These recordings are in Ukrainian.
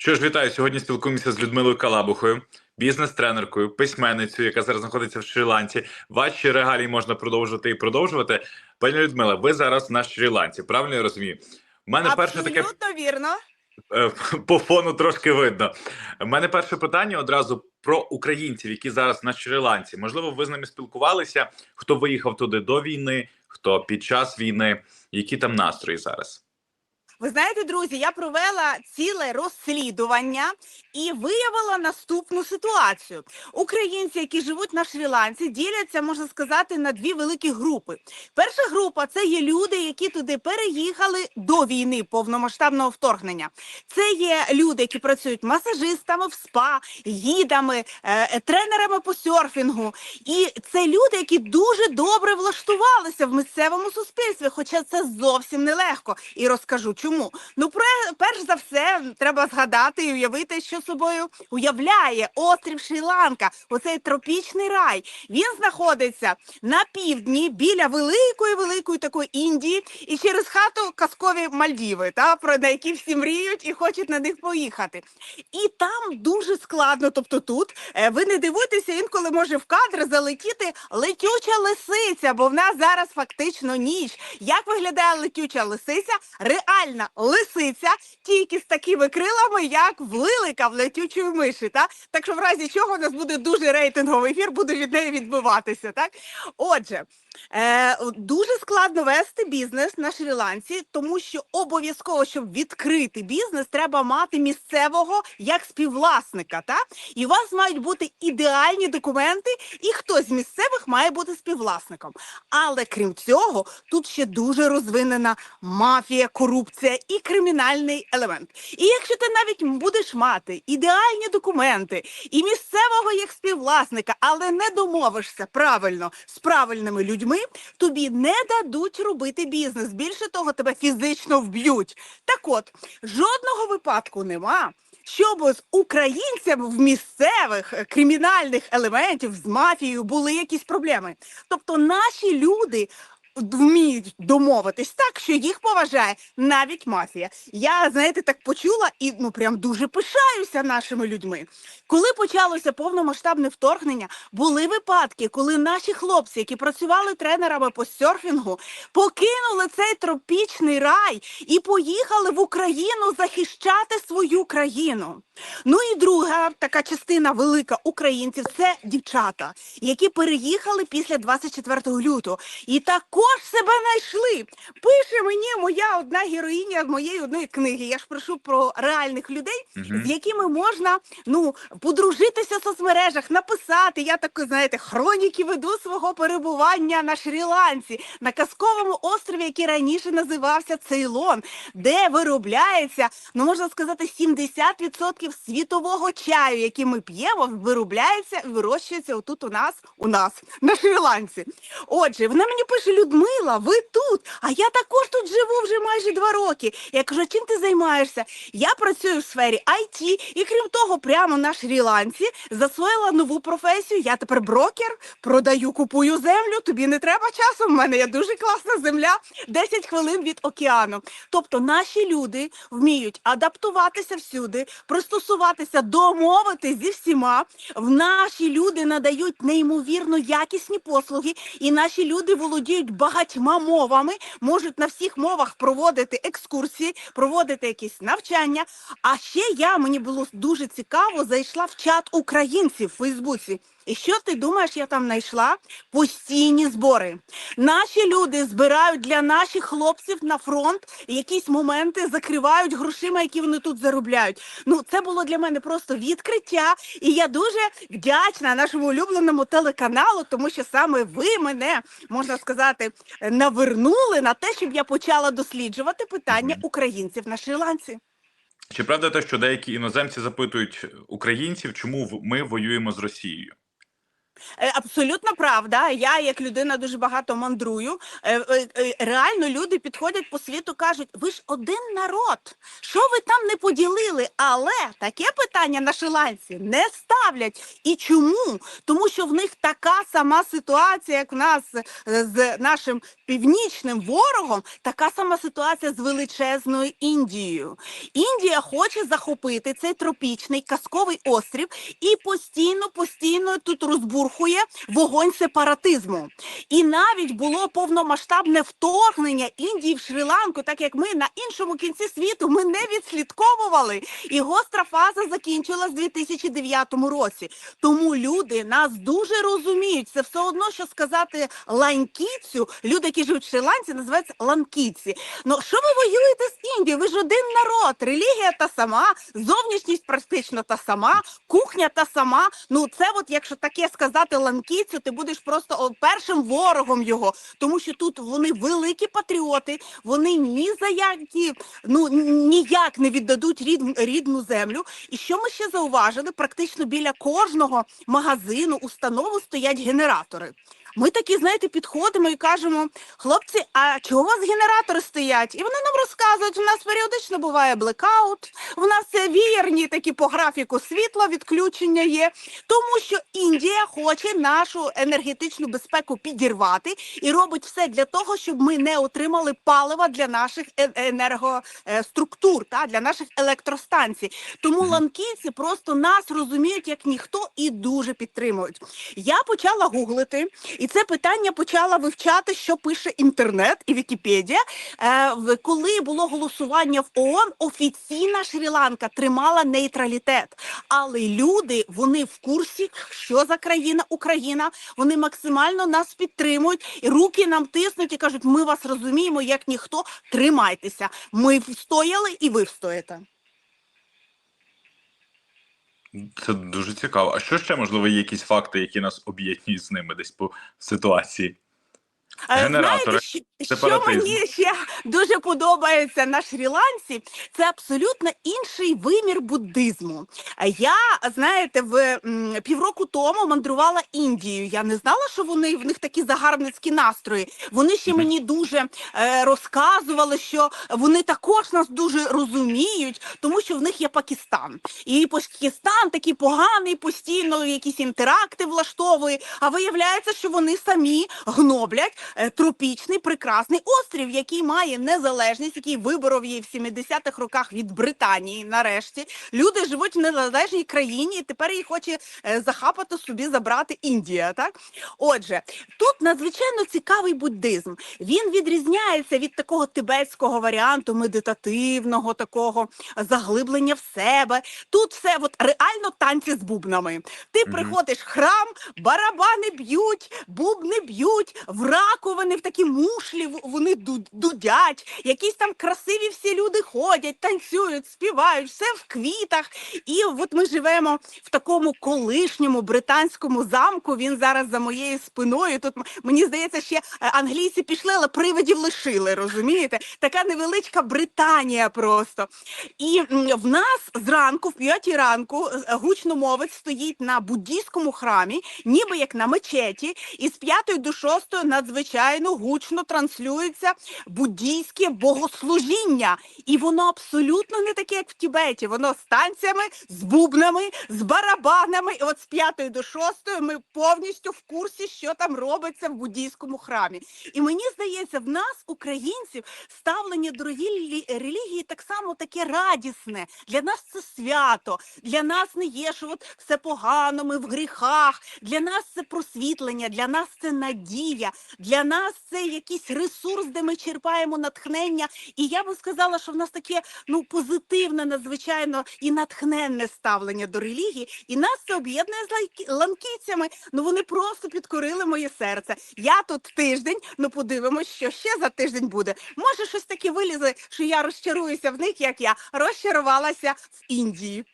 Що ж, вітаю. Сьогодні спілкуємося з Людмилою Калабухою, бізнес-тренеркою, письменницею, яка зараз знаходиться в Шрі-Ланці. Ваші регалії можна продовжувати і продовжувати. Пані Людмила, ви зараз на Шрі-Ланці. Правильно я розумію? У мене перше таке вірно. е, по фону трошки видно. У мене перше питання одразу про українців, які зараз на Шрі-Ланці. Можливо, ви з ними спілкувалися? Хто виїхав туди до війни, хто під час війни? Які там настрої зараз? Ви знаєте, друзі, я провела ціле розслідування і виявила наступну ситуацію. Українці, які живуть на Шрі-Ланці, діляться, можна сказати, на дві великі групи. Перша група це є люди, які туди переїхали до війни повномасштабного вторгнення. Це є люди, які працюють масажистами в спа, гідами, е, тренерами по серфінгу. І це люди, які дуже добре влаштувалися в місцевому суспільстві, хоча це зовсім нелегко. І розкажу чому. Ну, пре- перш за все, треба згадати і уявити, що собою уявляє острів Шрі-Ланка, оцей тропічний рай. Він знаходиться на півдні біля великої великої такої Індії і через хату казкові Мальдіви, та про на які всі мріють і хочуть на них поїхати. І там дуже складно. Тобто, тут е, ви не дивуйтеся, інколи може в кадр залетіти летюча лисиця, бо в нас зараз фактично ніч. Як виглядає летюча лисиця? Реальна лисиця, тільки з такими крилами, як в лилика в летючої миші. Та? Так що в разі чого у нас буде дуже рейтинговий ефір, буду від неї відбиватися. Так? Отже, Е, дуже складно вести бізнес на Шрі-Ланці, тому що обов'язково, щоб відкрити бізнес, треба мати місцевого як співвласника. Та? І у вас мають бути ідеальні документи, і хтось з місцевих має бути співвласником. Але крім цього, тут ще дуже розвинена мафія, корупція і кримінальний елемент. І якщо ти навіть будеш мати ідеальні документи і місцевого як співвласника, але не домовишся правильно з правильними людьми, тобі не дадуть робити бізнес. Більше того, тебе фізично вб'ють. Так от, жодного випадку нема. Щоб з українцями в місцевих е, кримінальних елементів з мафією були якісь проблеми. Тобто наші люди вміють домовитись так, що їх поважає навіть мафія. Я, знаєте, так почула і ну прям дуже пишаюся нашими людьми. Коли почалося повномасштабне вторгнення, були випадки, коли наші хлопці, які працювали тренерами по серфінгу, покинули цей тропічний рай і поїхали в Україну захищати свою країну. Ну і друга така частина велика українців це дівчата, які переїхали після 24 лютого і також себе знайшли. Пише мені моя одна героїня з моєї одної книги. Я ж прошу про реальних людей, Мгм. з якими можна ну подружитися в соцмережах, написати. Я таку, знаєте, хроніки веду свого перебування на Шрі-Ланці, на казковому острові, який раніше називався Цейлон, де виробляється, ну можна сказати, 70% світового чаю, який ми п'ємо, виробляється вирощується отут у нас, у нас на Шрі-Ланці. Отже, вона мені пише: Людмила, ви тут, а я також тут живу вже майже два роки. Я кажу, чим ти займаєшся? Я працюю в сфері IT, і крім того, прямо на Шрі-Ланці засвоїла нову професію. Я тепер брокер, продаю, купую землю. Тобі не треба часу. В мене є дуже класна земля, 10 хвилин від океану. Тобто наші люди вміють адаптуватися всюди, пристосуватися, домовитись зі всіма. В наші люди надають неймовірно якісні послуги, і наші люди володіють багатьма мовами, можуть на всіх мовах проводити екскурсії, проводити якісь навчання. А ще я мені було дуже цікаво, зайшла в чат українців в Фейсбуці. І що ти думаєш, я там знайшла? Постійні збори. Наші люди збирають для наших хлопців на фронт якісь моменти, закривають грошима, які вони тут заробляють. Ну, це було для мене просто відкриття. І я дуже вдячна нашому улюбленому телеканалу, тому що саме ви мене можна сказати навернули на те, щоб я почала досліджувати питання українців на Шрі-Ланці. Чи правда те, що деякі іноземці запитують українців, чому ми воюємо з Росією? Е, Абсолютно правда. Я, як людина, дуже багато мандрую. Е, е, Реально люди підходять по світу, кажуть: ви ж один народ. Що ви там не поділили? Але таке питання на шиланці не ставлять. І чому? Тому що в них така сама ситуація, як в нас з нашим північним ворогом, така сама ситуація з величезною Індією. Індія хоче захопити цей тропічний казковий острів і постійно, постійно тут розбурхує вогонь сепаратизму. І навіть було повномасштабне вторгнення Індії в Шрі-Ланку, так як ми на іншому кінці світу ми не відслідковували. І гостра фаза закінчилась в 2009 році. Тому люди нас дуже розуміють. Це все одно, що сказати ланкійцю. Люди, які живуть в Шрі-Ланці, називаються ланкійці. Ну що ви воюєте з Індією? Ви ж один народ, релігія та сама, зовнішність практично та сама, кухня та сама. Ну це, от якщо таке сказати ланкійцю, ти будеш просто першим ворогом його, тому що тут вони великі патріоти, вони ні за які ну ніяк не віддадуть рід, рідну землю. І що ми ще зауважили? Практично біля кожного магазину, установу стоять генератори. Ми такі, знаєте, підходимо і кажемо: хлопці, а чого у вас генератори стоять? І вони нам розказують, у нас періодично буває блекаут, у нас е, вієрні такі по графіку світла відключення є, тому що Індія хоче нашу енергетичну безпеку підірвати і робить все для того, щоб ми не отримали палива для наших е- енергоструктур, та для наших електростанцій. Тому ланкійці просто нас розуміють як ніхто і дуже підтримують. Я почала гуглити, і це питання почала вивчати, що пише інтернет і Вікіпедія. Е, коли було голосування в ООН, офіційна Шрі-Ланка тримала нейтралітет. Але люди вони в курсі, що за країна Україна. Вони максимально нас підтримують, і руки нам тиснуть і кажуть: ми вас розуміємо, як ніхто. Тримайтеся. Ми встояли, і ви встоїте. Це дуже цікаво. А що ще можливо є якісь факти, які нас об'єднують з ними десь по ситуації? Генератори, Знаєте, що, що мені ще дуже подобається на Шрі-Ланці, це абсолютно інший вимір буддизму. Я, знаєте, в півроку тому мандрувала Індією. Я не знала, що вони в них такі загарбницькі настрої. Вони ще мені дуже е, розказували, що вони також нас дуже розуміють, тому що в них є Пакистан. І Пакистан такий поганий, постійно якісь інтеракти влаштовує. А виявляється, що вони самі гноблять тропічний прекрасний острів, який має незалежність, який виборов її в 70-х роках від Британії. Нарешті люди живуть в незалежній країні, і тепер її хоче е, захапати собі, забрати Індія. Так, отже, тут надзвичайно цікавий буддизм. Він відрізняється від такого тибетського варіанту медитативного, такого заглиблення в себе. Тут все от реально танці з бубнами. Ти приходиш в храм, барабани б'ють, бубни б'ють, в раковини, в такі мушлі вони дудять. Якісь там красиві всі люди ходять, танцюють, співають, все в квітах. І от ми живемо в такому колишньому британському замку. Він зараз за моєю спиною. Тут мені здається, ще е, англійці пішли, але привидів лишили. Розумієте? Така невеличка Британія просто. І в нас зранку, в п'ятій ранку, е, гучномовець стоїть на буддійському храмі, ніби як на мечеті, і з п'ятої до шостої надзвичайно гучно транслюється буддійське богослужіння. І воно абсолютно не таке, як в Тібеті. Воно з танцями, з бубнами, з барабанами. І от з п'ятої до шостої ми повністю в курсі, що там робиться в буддійському храмі. І мені здається, в нас, українців, ставлення до релігії так само таке радісне. Для нас це свято, для нас не є, що от все погано, ми в гріхах. Для нас це просвітлення, для нас це надія, нас це якийсь ресурс, де ми черпаємо натхнення. І я би сказала, що в нас таке ну позитивне, надзвичайно і натхненне ставлення до релігії. І нас це об'єднує з ланкійцями. Ну вони просто підкорили моє серце. Я тут тиждень. Ну подивимось, що ще за тиждень буде. Може, щось таке вилізе, що я розчаруюся в них, як я розчарувалася в Індії.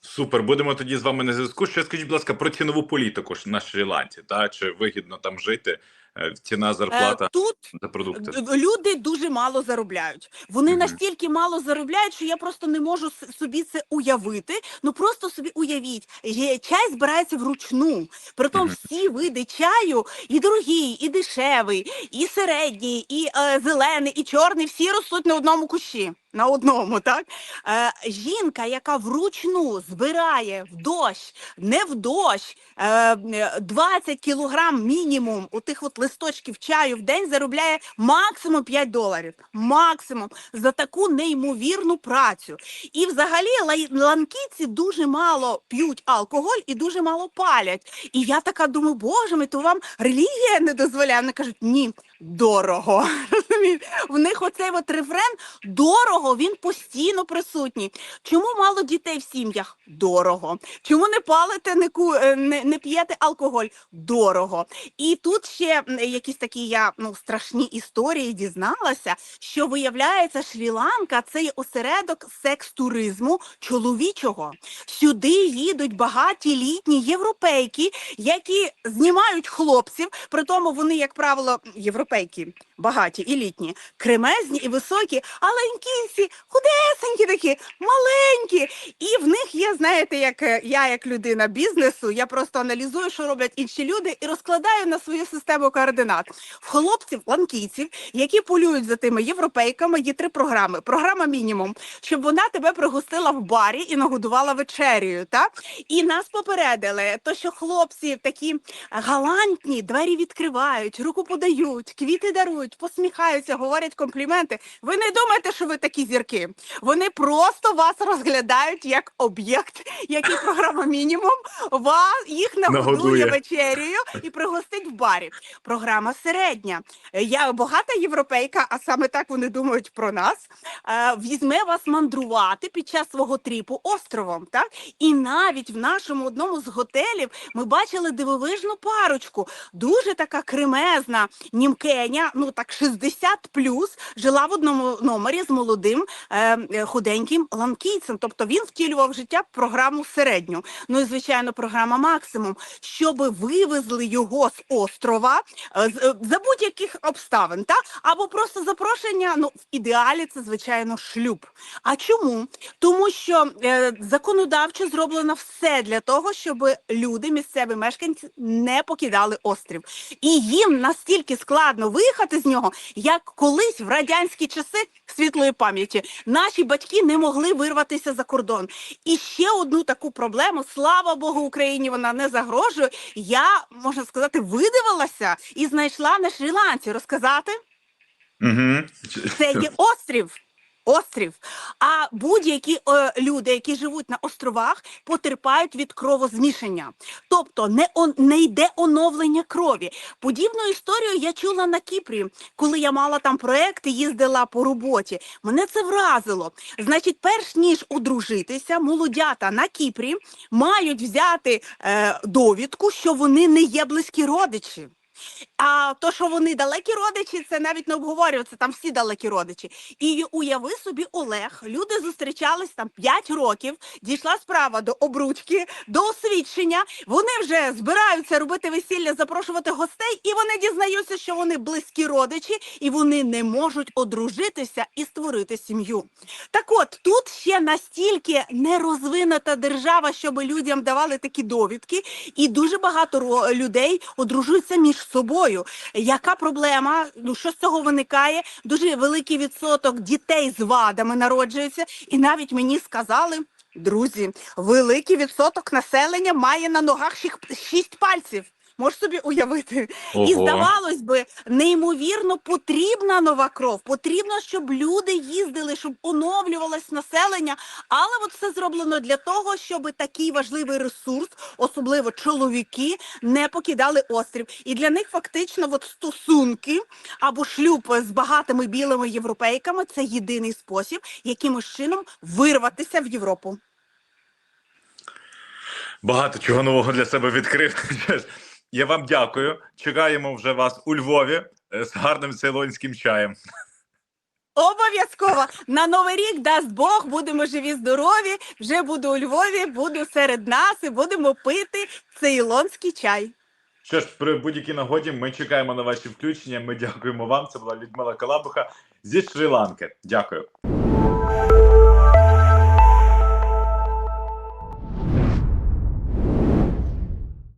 Супер, будемо тоді з вами на зв'язку. Ще скажіть, будь ласка, про цінову політику на Шрі-Ланці, та чи вигідно там жити ціна Е, зарплата Тут за продукти? Люди дуже мало заробляють. Вони Мгм. настільки мало заробляють, що я просто не можу собі це уявити. Ну просто собі уявіть, чай збирається вручну. Притом Мгм. всі види чаю, і дорогий, і дешевий, і середній, і е, зелений, і чорний, всі ростуть на одному кущі. На одному, так е, жінка, яка вручну збирає в дощ, не в дощ, е, е, 20 кілограм мінімум у тих от листочків чаю в день заробляє максимум 5 доларів. Максимум за таку неймовірну працю. І взагалі ланкійці дуже мало п'ють алкоголь і дуже мало палять. І я така думаю, боже мій, то вам релігія не дозволяє. Вони кажуть, ні, дорого. В них оцей от рефрен дорого, він постійно присутній. Чому мало дітей в сім'ях? Дорого. Чому не палите, не, ку... е, не, не п'єте алкоголь? Дорого. І тут ще якісь такі я ну страшні історії дізналася, що виявляється, Шрі-Ланка це є осередок секс-туризму чоловічого. Сюди їдуть багаті літні європейки, які знімають хлопців. При тому вони, як правило, європейки багаті і літні, кремезні і високі, а ленькінці, худесенькі такі, маленькі. І в них є, знаєте, як е, я, як людина бізнесу, я просто аналізую, що роблять інші люди, і розкладаю на свою систему координат. В хлопців, ланкійців, які полюють за тими європейками, є три програми. Програма мінімум, щоб вона тебе пригостила в барі і нагодувала вечерею. Так? І нас попередили, то що хлопці такі галантні, двері відкривають, руку подають, квіти дарують, посміхаються, говорять компліменти. Ви не думаєте, що ви такі зірки. Вони просто вас розглядають як об'єкт, який програма мінімум вас їх нагодує Нагодує. вечерею і пригостить в барі. Програма середня. Я багата європейка, а саме так вони думають про нас. е, Візьме вас мандрувати під час свого тріпу островом. Так і навіть в нашому одному з готелів ми бачили дивовижну парочку, дуже така кремезна німкеня, ну так 60 плюс, жила в одному номері з молодим е, е, худеньким ланкійцем. Тобто він втілював життя програму середню. Ну і звичайно, програма максимум, щоб вивезли його з острова е, е, за будь-яких обставин, та або просто запрошення. Ну в ідеалі це звичайно шлюб. А чому? Тому що е, законодавчо зроблено все для того, щоб люди, місцеві мешканці, не покидали острів. І їм настільки складно виїхати нього, як колись в радянські часи світлої пам'яті наші батьки не могли вирватися за кордон. І ще одну таку проблему, слава Богу, Україні вона не загрожує. Я можна сказати, видивилася і знайшла на Шрі-Ланці розказати. Угу. Це є острів. Острів. А будь-які е, люди, які живуть на островах, потерпають від кровозмішання. Тобто не, он, не йде оновлення крові. Подібну історію я чула на Кіпрі, коли я мала там проекти, їздила по роботі. Мене це вразило. Значить, перш ніж одружитися, молодята на Кіпрі мають взяти е, довідку, що вони не є близькі родичі. А то, що вони далекі родичі, це навіть не обговорюється, там всі далекі родичі. І уяви собі, Олег, люди зустрічались там 5 років, дійшла справа до обручки, до освідчення. Вони вже збираються робити весілля, запрошувати гостей, і вони дізнаються, що вони близькі родичі, і вони не можуть одружитися і створити сім'ю. Так от тут ще настільки нерозвинута держава, щоб людям давали такі довідки, і дуже багато людей одружуються між собою. Яка проблема? Ну що з цього виникає? Дуже великий відсоток дітей з вадами народжується, і навіть мені сказали. Друзі, великий відсоток населення має на ногах шість- пальців. Можеш собі уявити? І здавалось би, неймовірно потрібна нова кров. Потрібно, щоб люди їздили, щоб оновлювалось населення. Але от все зроблено для того, щоб такий важливий ресурс, особливо чоловіки, не покидали острів. І для них фактично от стосунки або шлюб з багатими білими європейками це єдиний спосіб, якимось чином вирватися в Європу. Багато чого нового для себе відкрив. Я вам дякую. Чекаємо вже вас у Львові е, з гарним цейлонським чаєм. Обов'язково на новий рік дасть Бог, будемо живі, здорові. Вже буду у Львові, буду серед нас і будемо пити цейлонський чай. Що ж, при будь-якій нагоді ми чекаємо на ваші включення. Ми дякуємо вам. Це була Людмила Калабуха зі Шрі-Ланки. Дякую.